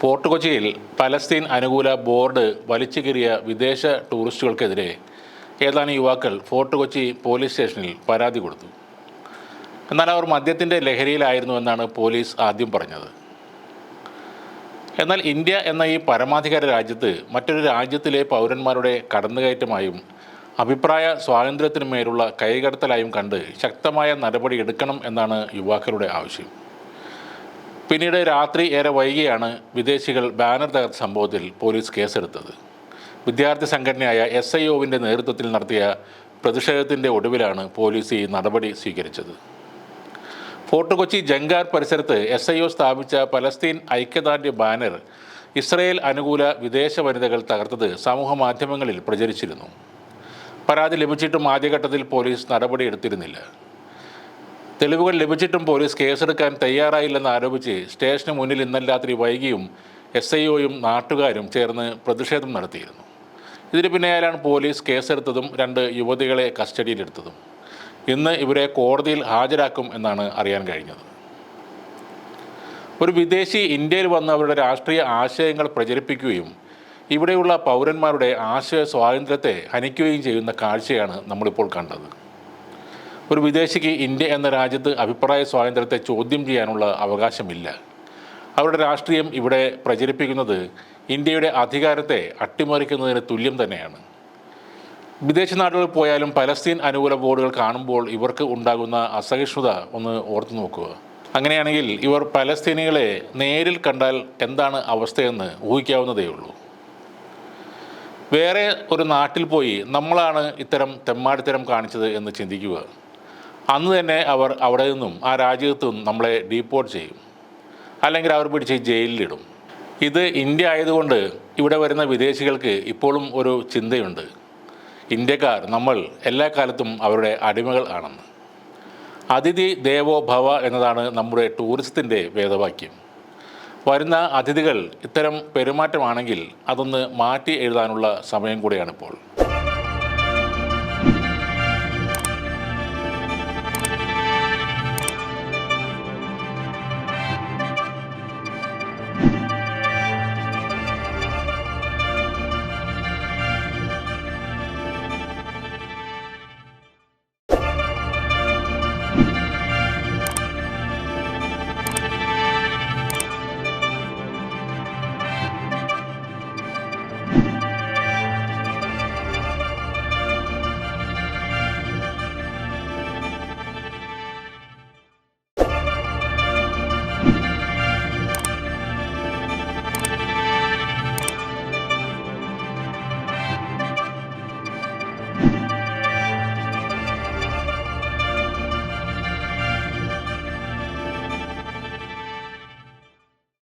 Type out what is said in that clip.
Fort കൊച്ചിയിൽ Palestine അനുകൂല board വലിച്ചു കീറിയ വിദേശ ടൂറിസ്റ്റുകൾക്കെതിരെ ഏതാനും യുവാക്കൾ ഫോർട്ട് കൊച്ചി പോലീസ് സ്റ്റേഷനിൽ പരാതി കൊടുത്തു. എന്നാൽ അവർ മദ്യത്തിന്റെ ലഹരിയിലായിരുന്നു എന്നാണ് പോലീസ് ആദ്യം പറഞ്ഞത്. എന്നാൽ ഇന്ത്യ എന്ന ഈ പരമാധികാര രാജ്യത്ത് മറ്റൊരു രാജ്യത്തിലെ പൗരന്മാരുടെ കടന്നുകയറ്റമായും അഭിപ്രായ സ്വാതന്ത്ര്യത്തിനുമേലുള്ള കൈകടത്തലായും കണ്ട് ശക്തമായ നടപടി എടുക്കണം എന്നാണ് യുവാക്കളുടെ ആവശ്യം. പിന്നീട് രാത്രി ഏറെ വൈകിയാണ് വിദേശികൾ ബാനർ തകർത്ത സംഭവത്തിൽ പോലീസ് കേസെടുത്തത്. വിദ്യാർത്ഥി സംഘടനയായ എസ് ഐ ഒവിന്റെ നേതൃത്വത്തിൽ നടത്തിയ പ്രതിഷേധത്തിന്റെ ഒടുവിലാണ് പോലീസ് ഈ നടപടി സ്വീകരിച്ചത്. ഫോർട്ട് കൊച്ചി ജങ്കാർ പരിസരത്ത് എസ് ഐ ഒ സ്ഥാപിച്ച പലസ്തീൻ ഐക്യദാർഢ്യ ബാനർ ഇസ്രയേൽ അനുകൂല വിദേശ വനിതകൾ തകർത്തത് സമൂഹ മാധ്യമങ്ങളിൽ പ്രചരിച്ചിരുന്നു. പരാതി ലഭിച്ചിട്ടും ആദ്യഘട്ടത്തിൽ പോലീസ് നടപടിയെടുത്തിരുന്നില്ല തെളിവുകൾ ലഭിച്ചിട്ടും പോലീസ് കേസെടുക്കാൻ തയ്യാറായില്ലെന്ന് ആരോപിച്ച് സ്റ്റേഷന് മുന്നിൽ ഇന്നലെ രാത്രി വൈകിയും എസ് ഐ ഒയും നാട്ടുകാരും ചേർന്ന് പ്രതിഷേധം നടത്തിയിരുന്നു. ഇതിന് പിന്നാലെയാണ് പോലീസ് കേസെടുത്തതും രണ്ട് യുവതികളെ കസ്റ്റഡിയിലെടുത്തതും. ഇന്ന് ഇവരെ കോടതിയിൽ ഹാജരാക്കും എന്നാണ് അറിയാൻ കഴിഞ്ഞത്. ഒരു വിദേശി ഇന്ത്യയിൽ വന്ന് അവരുടെ രാഷ്ട്രീയ ആശയങ്ങൾ പ്രചരിപ്പിക്കുകയും ഇവിടെയുള്ള പൗരന്മാരുടെ ആശയ സ്വാതന്ത്ര്യത്തെ ഹനിക്കുകയും ചെയ്യുന്ന കാഴ്ചയാണ് നമ്മളിപ്പോൾ കണ്ടത്. ഒരു വിദേശിക്ക് ഇന്ത്യ എന്ന രാജ്യത്ത് അഭിപ്രായ സ്വാതന്ത്ര്യത്തെ ചോദ്യം ചെയ്യാനുള്ള അവകാശമില്ല. അവരുടെ രാഷ്ട്രീയം ഇവിടെ പ്രചരിപ്പിക്കുന്നത് ഇന്ത്യയുടെ അധികാരത്തെ അട്ടിമറിക്കുന്നതിന് തുല്യം തന്നെയാണ്. വിദേശ നാടുകളിൽ പോയാലും പലസ്തീൻ അനുകൂല ബോർഡുകൾ കാണുമ്പോൾ ഇവർക്ക് ഉണ്ടാകുന്ന അസഹിഷ്ണുത ഒന്ന് ഓർത്തു നോക്കുക. അങ്ങനെയാണെങ്കിൽ ഇവർ പലസ്തീനികളെ നേരിൽ കണ്ടാൽ എന്താണ് അവസ്ഥയെന്ന് ഊഹിക്കാവുന്നതേ ഉള്ളൂ. വേറെ ഒരു നാട്ടിൽ പോയി നമ്മളാണ് ഇത്തരം തെമ്മാടിത്തരം കാണിച്ചത് എന്ന് ചിന്തിക്കുക. അന്ന് തന്നെ അവർ അവിടെ നിന്നും ആ രാജ്യത്തു നിന്നും നമ്മളെ ഡീപ്പോർട്ട് ചെയ്യും. അല്ലെങ്കിൽ അവർ പിടിച്ച് ജയിലിലിടും. ഇത് ഇന്ത്യ ആയതുകൊണ്ട് ഇവിടെ വരുന്ന വിദേശികൾക്ക് ഇപ്പോഴും ഒരു ചിന്തയുണ്ട്. ഇന്ത്യക്കാർ നമ്മൾ എല്ലാ കാലത്തും അവരുടെ അടിമകൾ ആണെന്ന്. അതിഥി ദേവോ ഭവ എന്നതാണ് നമ്മുടെ ടൂറിസത്തിന്റെ വേദവാക്യം. വരുന്ന അതിഥികൾ ഇത്തരം പെരുമാറ്റമാണെങ്കിൽ അതൊന്ന് മാറ്റി എഴുതാനുള്ള സമയം കൂടെയാണിപ്പോൾ.